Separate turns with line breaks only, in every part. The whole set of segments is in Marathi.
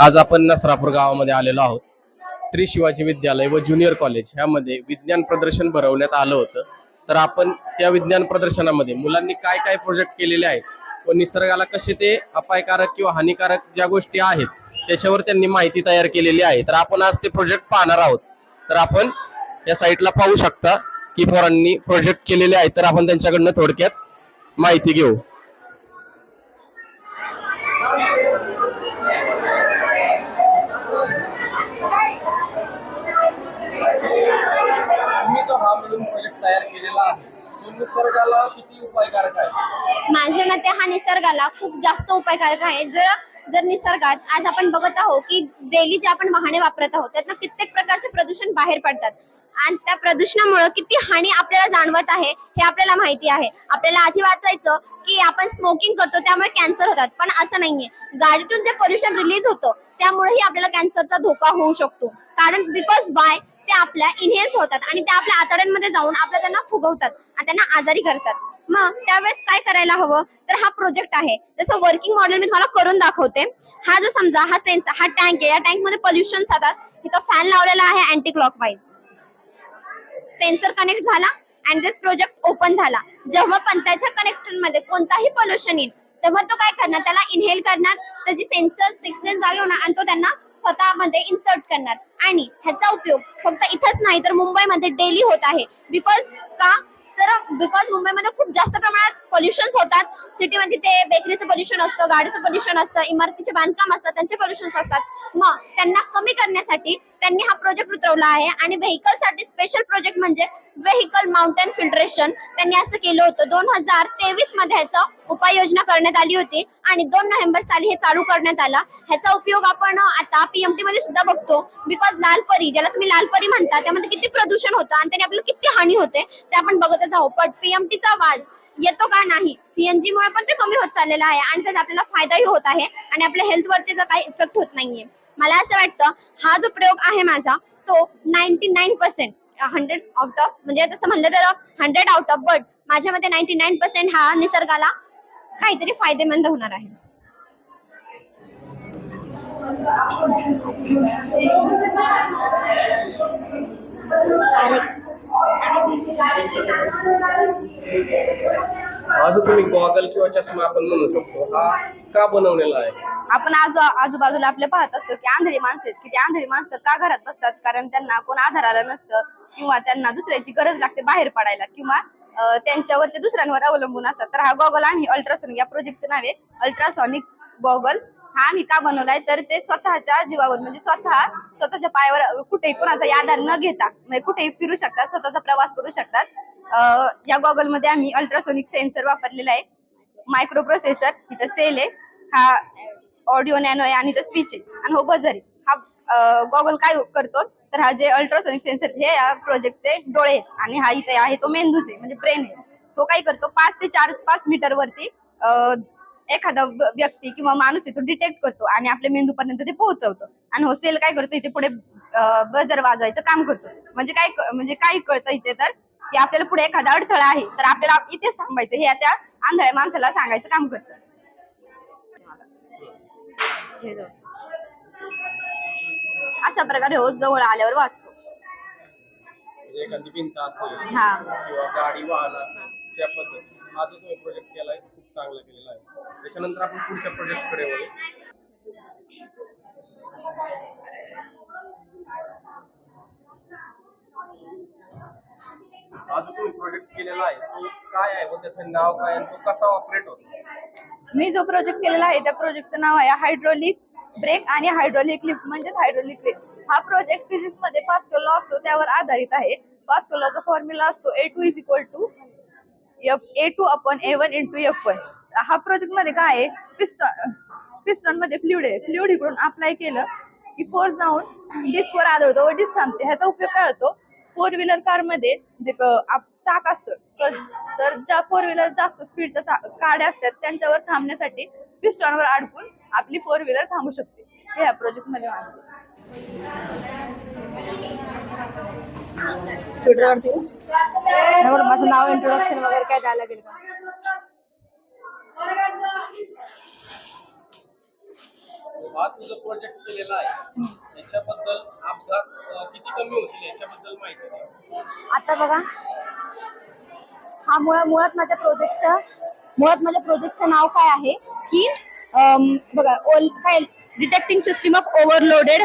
आज आपण नसरापूर गावामध्ये आलेलो आहोत. श्री शिवाजी विद्यालय व ज्युनियर कॉलेज ह्यामध्ये विज्ञान प्रदर्शन भरवण्यात आलं होतं. तर आपण त्या विज्ञान प्रदर्शनामध्ये मुलांनी काय काय प्रोजेक्ट केलेले आहेत व निसर्गाला कसे ते अपायकारक किंवा हानिकारक ज्या गोष्टी आहेत त्याच्यावर त्यांनी माहिती तयार केलेली आहे. तर आपण आज ते प्रोजेक्ट पाहणार आहोत. तर आपण या साईटला पाहू शकता की पोरांनी प्रोजेक्ट केलेले आहेत तर आपण त्यांच्याकडनं थोडक्यात माहिती घेऊ. मिळून प्रोजेक्ट तयार केलेला आहे. तो निसर्गाला किती उपायकारक आहे?
माझ्या मते हा निसर्गाला खूप जास्त उपायकारक आहे. जर जर निसर्गात आज आपण बघत आहोत की डेली जे आपण वाहने वापरत आहोत त्यातनं कित्येक प्रकारचे प्रदूषण बाहेर पडतात. आणि त्या प्रदूषणामुळे किती हानी आपल्याला जाणवत आहे हे आपल्याला माहिती आहे. आपल्याला आधी वाचायचं की आपण स्मोकिंग करतो त्यामुळे कॅन्सर होतात. पण असं नाहीये. गाडीतून जे पोल्युशन रिलीज होतं त्यामुळेही आपल्याला कॅन्सरचा धोका होऊ शकतो. कारण बिकॉज वाय ते आपल्या इनहेल्स होतात आणि ते आपल्या आतड्यांमध्ये जाऊन आपल्या त्यांना फुगवतात आणि त्यांना आजारी करतात. मग त्यावेळेस काय करायला हवं? तर हा प्रोजेक्ट आहे. जसं वर्किंग मॉडेल मी तुम्हाला करून दाखवते. हा जो समजा हा सेन्स हा टँक आहे. या टँकमध्ये पोल्युशन जातात. इथं फॅन लावलेला आहे अँटी क्लॉकवाईज सेन्सर कनेक्ट झाला अँड दिस प्रोजेक्ट ओपन झाला. जेव्हा पण त्याच्या कनेक्टरमध्ये कोणताही पोल्युशन येईल तेव्हा तो काय करणार? त्याला इनहेल करणार. त्याची सेन्सर सिक्स जागे होणार आणि तो त्यांना स्वतःमध्ये इन्सर्ट करणार. आणि ह्याचा उपयोग फक्त इथंच नाही तर मुंबईमध्ये डेली होत आहे. बिकॉज का? तर बिकॉज मुंबईमध्ये खूप जास्त प्रमाणात पोल्युशन होतात. सिटीमध्ये ते बेकरीचं पोल्युशन असतं गाडीचं पोल्युशन असतं इमारतीचे बांधकाम असतात त्यांचे पोल्युशन असतात. मग त्यांना कमी करण्यासाठी त्यांनी हा प्रोजेक्ट उतरवला आहे. आणि व्हेकलसाठी स्पेशल प्रोजेक्ट म्हणजे व्हेकल माउंटेन फिल्ट्रेशन त्यांनी असं केलं होतं. दोन हजार तेवीसमध्ये ह्याचं उपाययोजना करण्यात आली होती. आणि दोन नोव्हेंबर साली हे चालू करण्यात आला. ह्याचा उपयोग आपण आता पीएमटी मध्ये सुद्धा बघतो. बिकॉज लालपरी ज्याला तुम्ही लालपरी म्हणता त्यामध्ये किती प्रदूषण होतं आणि त्याने आपल्याला किती हानी होते ते आपण बघतच आहोत. पण पीएमटीचा वाज येतो का नाही सीएनजी मुळे पण ते कमी होत चाललेलं आहे. आणि त्याचा आपल्याला फायदाही होत आहे. आणि आपल्या हेल्थ वरती काही इफेक्ट होत नाहीये. मला असं वाटतं हा जो प्रयोग आहे माझा तो ninety nine percent hundred out of म्हणजे तसं म्हणलं तर हंड्रेड आउट ऑफ बट माझ्या मते नाईन्टी नाईन पर्सेंट हा निसर्गाला काहीतरी फायदेमंद होणार आहे.
हा जो तुम्ही गॉगल किंवा चष्मा आपण म्हणू शकतो. हा का बनवलेला आहे?
आपण आजू आजूबाजूला आपल्या पाहत असतो की आंधळी माणसं आहेत. की ते आंधळी माणसं का घरात बसतात? कारण त्यांना कोण आधार आलं नसतं किंवा त्यांना दुसऱ्याची गरज लागते बाहेर पडायला किंवा त्यांच्यावर ते दुसऱ्यांवर अवलंबून असतात. तर हा गॉगल आम्ही अल्ट्रासॉनिक या प्रोजेक्टचं नाव आहे. अल्ट्रासॉनिक गॉगल हा आम्ही का बनवलाय? तर ते स्वतःच्या जीवावर म्हणजे स्वतः स्वतःच्या पायावर कुठेही कोणाचा आधार न घेता म्हणजे कुठेही फिरू शकतात स्वतःचा प्रवास करू शकतात. या गॉगलमध्ये आम्ही अल्ट्रासोनिक सेन्सर वापरलेला आहे. मायक्रो प्रोसेसर इथं सेल आहे. हा ऑडिओ नॅनो आहे आणि इथं स्विच आहे. आणि हो बजर आहे. हा गॉगल काय करतो? तर हा जे अल्ट्रासोनिक सेन्सर हे या प्रोजेक्टचे डोळे आहेत. आणि हा इथे आहे तो मेंदूच आहे म्हणजे ब्रेन आहे. तो काय करतो? पाच ते चार पाच मीटर वरती एखादा व्यक्ती किंवा माणूस तो डिटेक्ट करतो आणि आपल्या मेंदूपर्यंत ते पोहोचवतो. आणि हो सेल काय करतो? इथे पुढे बजर वाजवायचं काम करतो. म्हणजे काय म्हणजे काय कळतं इथे तर की आपल्याला पुढे एखादा अडथळा आहे तर आपल्याला इथेच थांबायचं. हे त्या आंधळ्या माणसाला सांगायचं काम करतं. हे. अशा प्रकारे हो जवळ आल्यावर वाचतो.
म्हणजे एखादी भिंत असेल
हा.
किंवा गाडी वाहन असेल त्या पद्धती हा जो तुम्ही प्रोजेक्ट केलाय चांगला केलेला आहे. त्याच्यानंतर आपण पुढच्या प्रोजेक्टकडे वळू. हा जो तुम्ही प्रोजेक्ट केलेला आहे तो काय आहे व त्याचं नाव काय आणि तो कसा ऑपरेट होतो?
मी जो प्रोजेक्ट केलेला आहे त्या प्रोजेक्टचं नाव आहे हायड्रोलिक ब्रेक आणि हायड्रोलिक लिफ्ट म्हणजेच हायड्रोलिक ब्रेक हा प्रोजेक्ट फिजिक्समध्ये पास्कल लॉ असतो त्यावर आधारित आहे. पास्कल लॉचा फॉर्म्युला असतो A two is equal to F A two upon A one into F one हा प्रोजेक्टमध्ये काय आहे? पिस्टन पिस्टॉनमध्ये फ्लुइड आहे. फ्लुइड इकडून अप्लाय केलं की फोर्स जाऊन डिस्कवर आदळतो व डिस्क थांबते. ह्याचा उपयोग काय होतो? फोर व्हीलर कारमध्ये जे चाक असतं. तर ज्या फोर व्हीलर जास्त स्पीडच्या गाड्या असतात त्यांच्यावर थांबण्यासाठी पिस्टॉनवर अडकून आपली फोर व्हीलर थांबू शकते. हे ह्या प्रोजेक्टमध्ये मानलं
माझं नाव इंट्रोडक्शन वगैरे काय द्यायला लागेल का?
हा तुझं प्रोजेक्ट केलेला आहे. याच्याबद्दल अपघात अं, किती कमी होतील याच्याबद्दल माहिती द्या
आता बघा. हा मुळात मुळात माझ्या प्रोजेक्टचं मुळात माझ्या प्रोजेक्टचं नाव काय आहे? की अम, बघा ओल काय डिटेक्टिंग सिस्टीम ऑफ ओव्हरलोडेड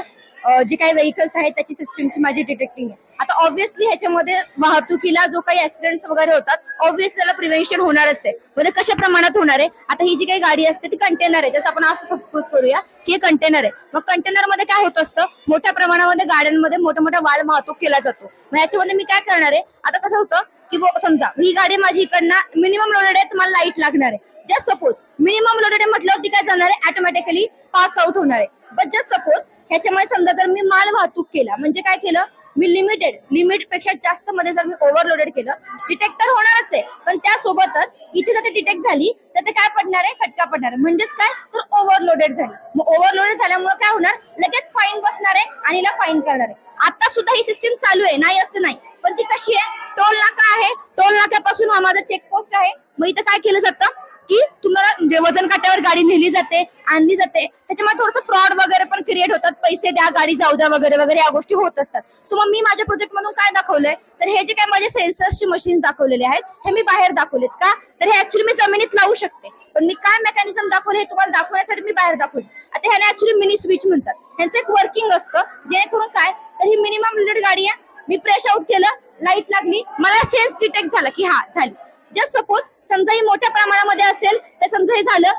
जे काही व्हेकल्स आहेत त्याची सिस्टीमची माझी डिटेक्टिंग आहे. आता ऑब्व्हियसली ह्याच्यामध्ये वाहतुकीला जो काही ऍक्सिडेंट वगैरे होतात ऑब्व्हियसली त्याला प्रिव्हेन्शन होणारच आहे. म्हणजे कशा प्रमाणात होणार आहे? आता ही जी काही गाडी असते ती कंटेनर आहे. जसं आपण असं सपोज करूया की हे कंटेनर आहे. मग कंटेनरमध्ये काय होत असतं? मोठ्या प्रमाणामध्ये गाड्यांमध्ये मोठा मोठ्या वाल वाहतूक केला जातो. मग याच्यामध्ये मी काय करणार आहे? आता कसं होतं की समजा ही गाडी माझी इकडनं मिनिमम लोडेड आहे तुम्हाला लाइट लागणार आहे. जस्ट सपोज मिनिमम लोडेड आहे म्हटल्यावरती काय जाणार आहे? ऑटोमॅटिकली पास आउट होणार आहे. बट जस्ट सपोज ह्याच्यामुळे समजा जर मी माल वाहतूक केला म्हणजे काय केलं? मी लिमिटेड लिमिटपेक्षा जास्त मध्ये जर मी ओव्हरलोडेड केलं डिटेक्ट तर होणारच आहे. पण त्यासोबतच इथे जर ते डिटेक्ट झाली तर ते काय पडणार आहे? फटका पडणार आहे. म्हणजेच काय? तर ओव्हरलोडेड झाली. मग ओव्हरलोडेड झाल्यामुळे काय होणार? लगेच फाईन बसणार आहे आणि फाईन करणार आहे. आता सुद्धा ही सिस्टीम चालू आहे. नाही असं नाही. पण ती कशी आहे? टोल नाका आहे. टोल नाक्यापासून हा माझा चेकपोस्ट आहे. मग इथं काय केलं जातं? की तुम्हाला म्हणजे वजन काट्यावर गाडी नेली जाते आणली जाते. त्याच्यामुळे थोडंसं फ्रॉड वगैरे पण क्रिएट होतात. पैसे द्या गाडी जाऊ द्या वगैरे वगैरे या गोष्टी होत असतात. सो मग मी माझ्या प्रोजेक्ट मधून काय दाखवलंय? तर हे जे काय माझे सेन्सर्सची मशीन दाखवलेले आहेत हे मी बाहेर दाखवलेत का? तर हे ऍक्च्युली मी जमिनीत लावू शकते. पण मी काय मेकॅनिझम दाखवले हे तुम्हाला दाखवण्यासाठी मी बाहेर दाखवले आता ह्याला ऍक्च्युली मिनी स्विच म्हणतात. ह्यांचं एक वर्किंग असतं. जेणेकरून काय? तर ही मिनिमम लिमिटेड गाडी आहे. मी प्रेश आउट केलं लाइट लागली. मला सेन्स डिटेक्ट झाला की हा झाली. जस्ट सपोज समजा ही मोठ्या प्रमाणामध्ये असेल तर समजा हे झालं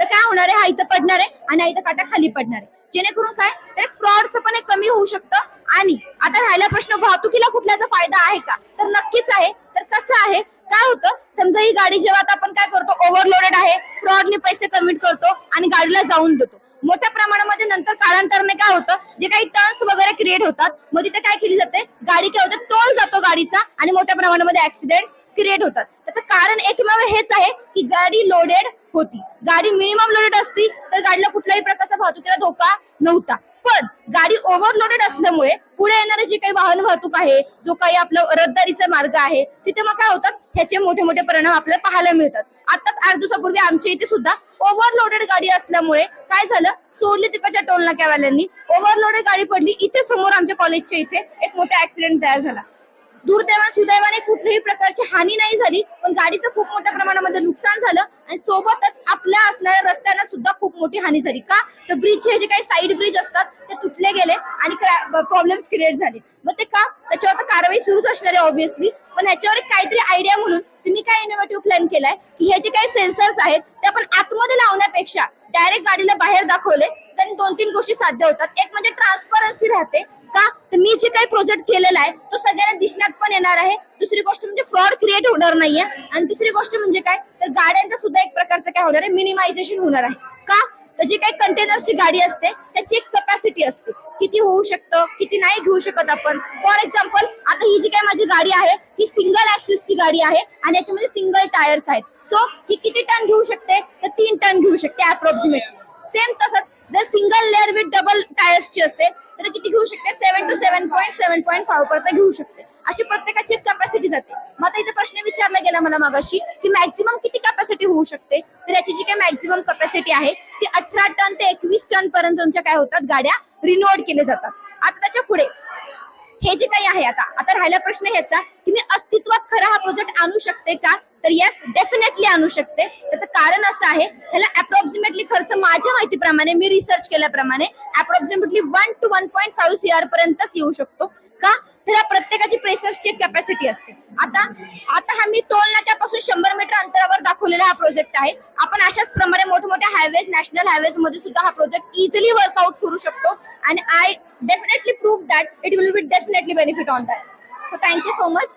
तर काय होणार आहे? हा इथं पडणार आहे आणि हा इथं काटा खाली पडणार आहे. जेणेकरून काय? तर फ्रॉडचं पण एक कमी होऊ शकतं. आणि आता राहिला प्रश्न वाहतुकीला कुठल्याचा फायदा आहे का? तर नक्कीच आहे. तर कसं आहे? काय होतं? समजा ही गाडी जेव्हा आता आपण काय करतो? ओव्हरलोडेड आहे फ्रॉडने पैसे कमिट करतो आणि गाडीला जाऊन देतो. मोठ्या प्रमाणामध्ये नंतर कालांतराने काय होतं? जे काही टर्न्स वगैरे क्रिएट होतात मग तिथे काय केली जाते? गाडी काय होते? तोल जातो गाडीचा आणि मोठ्या प्रमाणामध्ये ऍक्सिडेंट क्रिएट होतात. त्याचं कारण एकमेव हेच आहे की गाडी लोडेड होती. गाडी मिनिमम लोडेड असती तर गाडीला कुठल्याही प्रकारचा वाहतुकीला धोका नव्हता. पण गाडी ओव्हरलोडेड असल्यामुळे पुढे येणारे जे काही वाहन वाहतूक आहे जो काही आपलं रहदारीचा मार्ग आहे तिथे मग काय होतात? ह्याचे मोठे मोठे परिणाम आपल्याला पाहायला मिळतात. आताच आठ दिवसापूर्वी आमच्या इथे सुद्धा ओव्हरलोडेड गाडी असल्यामुळे काय झालं? सोडली तिकडच्या टोल नाक्यावाल्यांनी ओव्हरलोडेड गाडी पडली. इथे समोर आमच्या कॉलेजच्या इथे एक मोठा ऍक्सिडेंट तयार झाला. दुर्दैवाने सुदैवाने कुठल्याही प्रकारची हानी नाही झाली पण गाडीचं खूप मोठ्या प्रमाणामध्ये नुकसान झालं आणि सोबतच आपल्या असणाऱ्या रस्त्यांना सुद्धा खूप मोठी हानी झाली. का? तर ब्रिज हे जे काही साईड ब्रिज असतात ते तुटले गेले आणि प्रॉब्लेम्स क्रिएट झाले. मग ते का? त्याच्यावर तर कारवाई सुरूच असणार आहे ऑब्व्हियसली पण ह्याच्यावर एक काहीतरी आयडिया म्हणून तुम्ही काय इनोव्हेटिव्ह प्लॅन केलाय? की हे जे काही सेन्सर्स आहेत ते आपण आतमध्ये लावण्यापेक्षा डायरेक्ट गाडीला बाहेर दाखवले तर दोन तीन गोष्टी साध्य होतात. एक म्हणजे ट्रान्सपरन्सी राहते. का? तर मी जे काही प्रोजेक्ट केलेला आहे तो सगळ्यांना दिसण्यात पण येणार आहे. दुसरी गोष्ट म्हणजे फ्रॉड क्रिएट होणार नाहीये. आणि तिसरी गोष्ट म्हणजे काय? तर गाड्यांचं सुद्धा एक प्रकारचं काय होणार आहे? मिनिमायझेशन होणार आहे. का? तर जी काही कंटेनरची गाडी असते त्याची एक कपॅसिटी असते. किती होऊ शकतं किती नाही घेऊ शकत आपण. फॉर एक्झाम्पल आता ही जी काही माझी गाडी आहे ही सिंगल ऍक्सिसची गाडी आहे आणि याच्यामध्ये सिंगल टायर्स आहेत. सो ही किती टन घेऊ शकते? तर तीन टन घेऊ शकते अप्रॉक्सिमेट सेम तसंच जर सिंगल लेअर विथ डबल टायर्सची असेल तर किती घेऊ शकते? Seven two seven point seven point five पर्यंत घेऊ शकते. अशी प्रत्येकाची एक कॅपॅसिटी जाते. मग आता इथे प्रश्न विचारला गेला मला मागाशी की मॅक्झिमम किती कॅपॅसिटी होऊ शकते? तर याची जी काही मॅक्झिमम कॅपॅसिटी आहे ती अठरा टन ते एकवीस टन पर्यंत तुमच्या काय होतात? गाड्या रिनोव्हेट केल्या जातात. आता त्याच्या पुढे हे जे काही आहे आता आता राहिला प्रश्न ह्याचा की मी अस्तित्वात खरा हा प्रोजेक्ट आणू शकते का? तर येस डेफिनेटली आणू शकते. त्याचं कारण असं आहे ह्याला अप्रॉक्सिमेटली खर्च माझ्या माहितीप्रमाणे मी रिसर्च केल्याप्रमाणे approximately one two one point five C R पर्यंतच येऊ शकतो. का? त्याला प्रत्येकाची प्रेशर्सची कॅपॅसिटी असते. आता आता हा मी टोल नाक्यापासून शंभर मीटर अंतरावर दाखवलेला हा प्रोजेक्ट आहे. आपण अशाच प्रमाणे मोठमोठ्या हायवेज नॅशनल हायवेजमध्ये सुद्धा हा प्रोजेक्ट इझिली वर्कआउट करू शकतो. आणि I definitely prove that it will be definitely benefit on that so thank you so much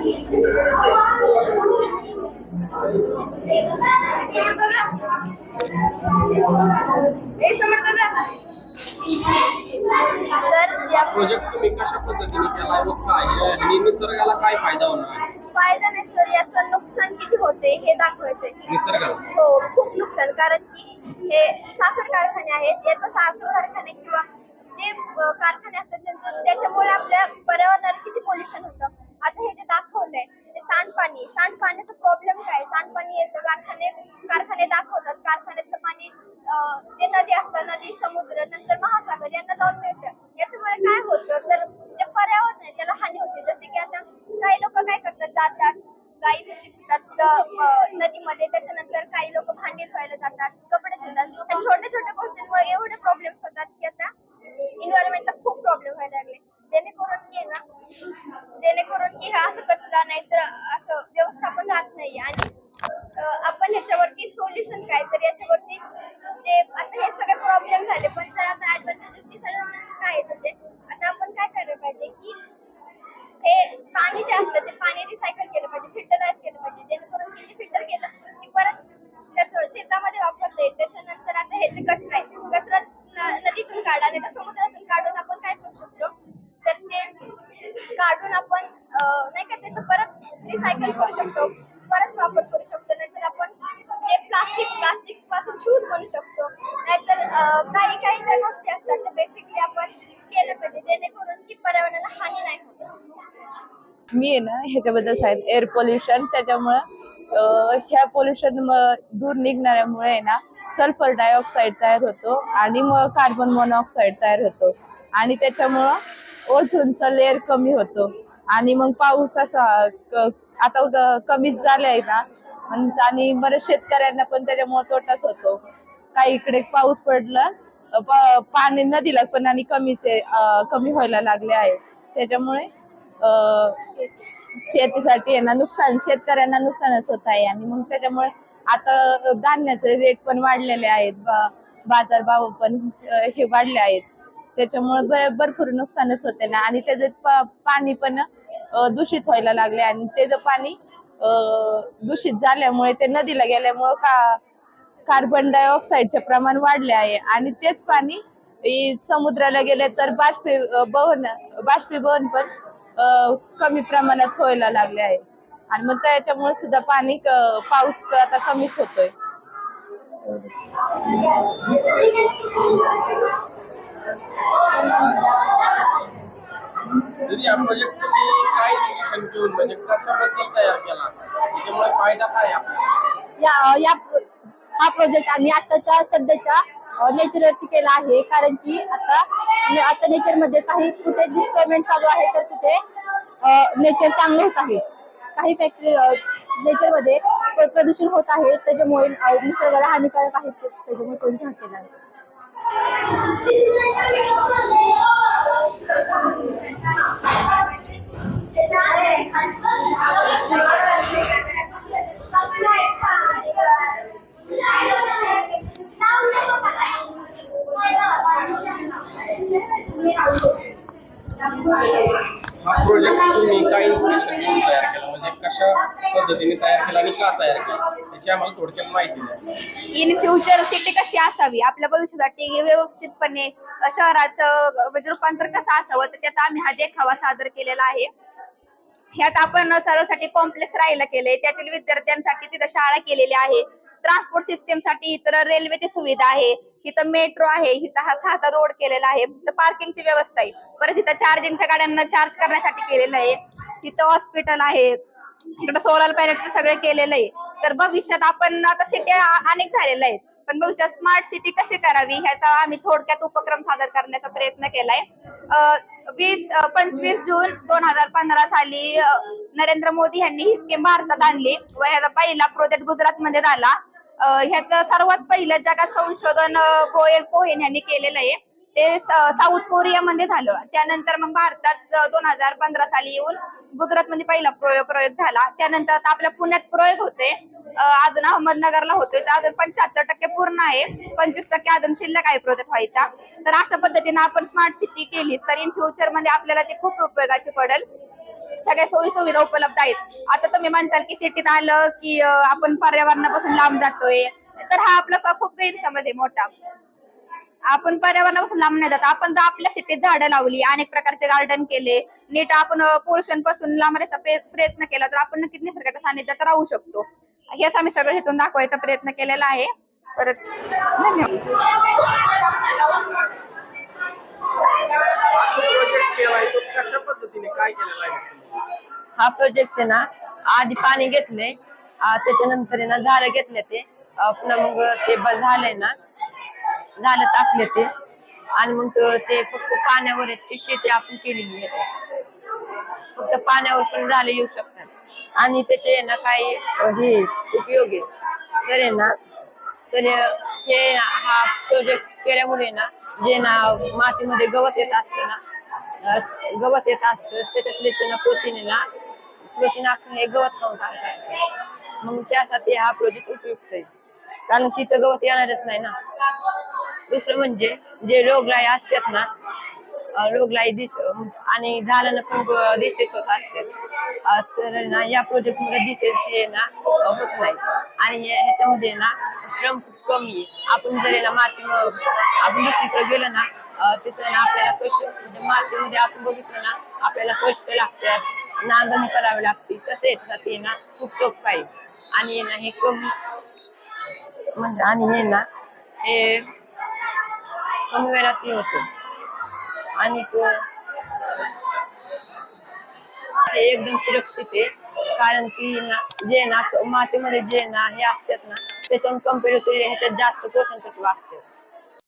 Thank you.
Project तुम्ही कशा पद्धतीने केला व काय? आणि निसर्गाला काय फायदा होणार? आहे
फायदा नाही सर. याचं नुकसान किती होते हे दाखवायचंय.
निसर्गाला?
हो खूप नुकसान. कारण की हे साखर कारखाने आहेत. याचं साखर कारखाने किंवा जे अ, कारखाने असतात त्यांचं त्याच्यामुळे आपल्या पर्यावरणाला किती पोल्युशन होतं. आता हे जे दाखवलंय
सांडपाणी सांडपाण्याचा प्रॉब्लेम काय? सांडपाणी येतं कारखाने कारखाने दाखवतात. कारखान्याचं पाणी ते नदी असतं नदी समुद्र नंतर महासागर यांना जाऊन मिळतं याच्यामुळे काय होतं? तर जे पर्यावरण आहे त्याला हानी होते. जसे की आता काही लोक काय करतात? जातात गाई म्हशी धुतात नदीमध्ये. त्याच्यानंतर काही लोक भांडी धुवायला जातात कपडे धुतात. छोट्या छोट्या गोष्टींमुळे एवढे प्रॉब्लेम्स होतात की आता एन्व्हायरमेंटला खूप प्रॉब्लेम व्हायला लागले. जेणेकरून की ना जेणेकरून की हा असं कचरा नाही तर असं व्यवस्थापन राहत नाही. आणि आपण ह्याच्यावरती सोल्युशन काय तर याच्यावरती ते आता हे सगळे प्रॉब्लेम झाले पण जर आता ऍडव्हान्टेजेस डिसएडव्हान्टेजेस काय तर ते आता आपण काय करायला पाहिजे की हे पाणी जे असतं ते पाणी रिसायकल केलं पाहिजे. फिल्टर होत
आहे ना ह्याच्याबद्दल सांगितलं एअर पोल्युशन त्याच्यामुळं ह्या पोल्युशन दूर निघणाऱ्यामुळे आहे ना सल्फर डायऑक्साईड तयार होतो आणि मग कार्बन मोनॉक्साईड तयार होतो. आणि त्याच्यामुळं ओझोनचा लेअर कमी होतो. आणि मग पाऊस असा आता ग- कमीच झालाय ना आणि बरं शेतकऱ्यांना पण त्याच्यामुळे तोटाच होतो. काही इकडे पाऊस पडला पाणी न पाणी नदीला पण आणि कमीच कमी व्हायला लागले आहे. त्याच्यामुळे शेतीसाठी आहे ना नुकसान शेतकऱ्यांना नुकसानच होत आहे. आणि मग त्याच्यामुळे आता धान्याचे रेट पण वाढलेले आहेत. बा- बाजारभाव पण हे वाढले आहेत. त्याच्यामुळे भरपूर नुकसानच होते ना. आणि त्याचे पाणी पण दूषित व्हायला लागले. आणि त्याचं पाणी दूषित झाल्यामुळे ते नदीला गेल्यामुळे का कार्बन डायऑक्साईडचे प्रमाण वाढले आहे. आणि तेच पाणी समुद्राला गेले तर बाष्पी बहन बाष्पीभवन पण कमी प्रमाणात व्हायला लागले आहे. आणि मग त्याच्यामुळे सुद्धा पाणी पाऊस आता कमीच होतोय.
या प्रोजेक्ट काय घेऊन म्हणजे कशाबद्दल तयार केला? त्याच्यामुळे फायदा काय आहे आपल्याला?
या या हा प्रोजेक्ट आम्ही आताच्या सध्याच्या नेचरवरती केला आहे. कारण की आता आता नेचरमध्ये काही कुठे डिस्टर्बमेंट चालू आहे तर तिथे नेचर चांगलं होत आहे. काही फॅक्टरी नेचरमध्ये प्रदूषण होत आहे. त्याच्यामुळे निसर्गाला हानिकारक आहे. त्याच्यामुळे प्रोजेक्ट हा केला
हा प्रोजेक्ट तुम्ही काय इन्स्पिरेशन घेऊन तयार केला? म्हणजे कशा पद्धतीने तयार केला आणि का तयार केला? त्याची आम्हाला थोडक्यात माहिती द्या.
इन फ्युचर सिटी कशी असावी. आपल्या भविष्यासाठी व्यवस्थितपणे शहराचं म्हणजे रूपांतर कसं असावं तर त्यात आम्ही हा देखावा सादर केलेला आहे. ह्यात आपण सर्वांसाठी कॉम्प्लेक्स राहायला केले त्यातील विद्यार्थ्यांसाठी तिथं शाळा केलेली आहे. ट्रान्सपोर्ट सिस्टीमसाठी इतर रेल्वेची सुविधा आहे. इथं मेट्रो आहे इथं हा साधा रोड केलेला आहे. इथं पार्किंगची व्यवस्था आहे. परत इथं चार्जिंगच्या गाड्यांना चार्ज करण्यासाठी केलेलं आहे. तिथं हॉस्पिटल आहे. इकडं सोलर पॅनेटचं सगळं केलेलं आहे. तर भविष्यात आपण आता सिटी अनेक झालेल्या आहेत पण भविष्यात स्मार्ट सिटी कशी करावी ह्याचा आम्ही थोडक्यात उपक्रम सादर करण्याचा प्रयत्न केलाय. वीस पंचवीस जून दोन हजार पंधरा साली नरेंद्र मोदी यांनी ही स्कीम भारतात आणली. व ह्याचा पहिला प्रोजेक्ट गुजरात मध्ये झाला. ह्याचं सर्वात पहिलं जगात संशोधन गोयल कोहेन यांनी केलेलं आहे ते साऊथ कोरियामध्ये झालं. त्यानंतर मग भारतात दोन हजार पंधरा साली येऊन गुजरात मध्ये पहिला प्रयोग प्रयोग झाला. त्यानंतर आता आपल्या पुण्यात प्रयोग होते अजून अहमदनगरला होतोय. तर अजून पंच्याहत्तर टक्के पूर्ण आहे. पंचवीस टक्के अजून शिल्लक आहे प्रोजेक्ट व्हायचा. तर अशा पद्धतीने आपण स्मार्ट सिटी केली तर इन फ्युचरमध्ये आपल्याला ते खूप उपयोगाची पडेल. सगळ्या सोयी सुविधा उपलब्ध आहेत. आता तुम्ही म्हणताल की सिटीत आलं की आपण पर्यावरणापासून लांब जातोय. तर हा आपला खूप गैरसमज आहे मोठा. आपण पर्यावरणापासून लांब नाही जात. आपण जर आपल्या सिटीत झाडं लावली अनेक प्रकारचे गार्डन केले नीट आपण पोल्युशनपासून लांब राहायचा प्रयत्न केला तर आपण नक्कीच निसर्गाच्या सानिध्यात राहू शकतो. हेच आम्ही सगळं हेतून दाखवायचा प्रयत्न केलेला आहे. परत धन्यवाद.
केलाय तो कशा पद्धतीने काय केलेला आहे
हा प्रोजेक्ट आहे ना आधी पाणी घेतले त्याच्यानंतर ना झाडं घेतले ते. पुन्हा मग ते झालंय ना झालं टाकले ते. आणि मग ते फक्त पाण्यावर शेती आपण केलेली आहे. फक्त पाण्यावर पण झाले येऊ शकतात. आणि त्याचे ना काही हे उपयोग आहे. तर आहे ना तर हे हा प्रोजेक्ट केल्यामुळे ना जे ना मातीमध्ये गवत येत असते ना गवत येत असतं त्याच्यातले ते ना प्रोटीन ना प्रोटीन आपण हे गवत खाऊन टाकत असतं मग त्यासाठी हा प्रोजेक्ट उपयुक्त आहे. कारण तिथं गवत येणारच नाही ना. दुसरं म्हणजे जे रोगराई असतात ना रोगलाई दिस आणि झाडाला पण डिसेस होत असतात. तर ना या प्रोजेक्टमध्ये डिसेस हे ना होत नाही. आणि ह्याच्यामध्ये ना श्रम खूप कमी आहे. आपण जर ना माती आपण दुसरीकडे गेलो ना तिथं ना आपल्याला कष्ट म्हणजे मातीमध्ये आपण बघितलं ना आपल्याला कष्ट लागतात नांदणी करावी लागते तसं याच्यासाठी ना खूप सोपं पाहिजे आणि येणं ना हे कमी म्हणजे आणि हे ना हे कमी वेळात हे होतं. आणि हे एकदम सुरक्षित आहे कारण की ना जे ना मातीमध्ये जे ना हे असतात ना त्याच्यावर कंपेअर ह्याच्यात जास्त पोषण तत्व असतात